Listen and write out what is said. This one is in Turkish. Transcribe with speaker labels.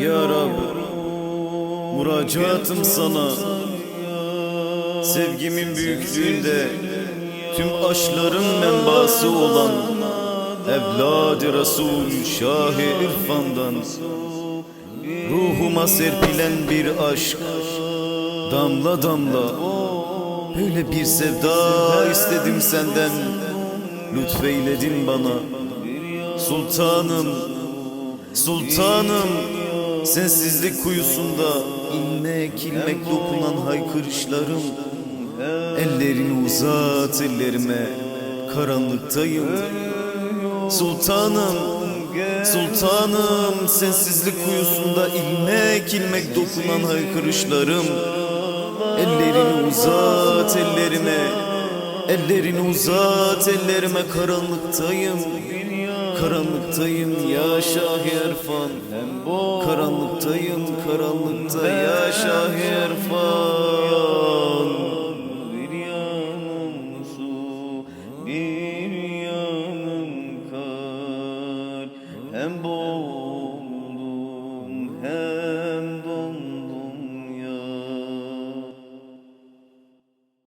Speaker 1: Ya Rab Müracaatım sana. Sevgimin büyüklüğünde Tüm aşkların menbaası olan Evladı Resul Şah-ı İrfan'dan Ruhuma serpilen bir aşk Damla damla Böyle bir sevda istedim senden. Lütfeyledin bana. Sultanım Sultanım Sensizlik kuyusunda ilmek ilmek dokunan haykırışlarım. Ellerini uzat ellerime Karanlıktayım. Sultanım Sultanım Sensizlik kuyusunda ilmek ilmek dokunan haykırışlarım. Ellerini uzat ellerime Ellerini uzat ellerime karanlıktayım. Karanlıktayım ya Şahi Erfan. Karanlıktayım karanlıkta ya Şahi Erfan. Bir yanım kar. Hem boğuldum hem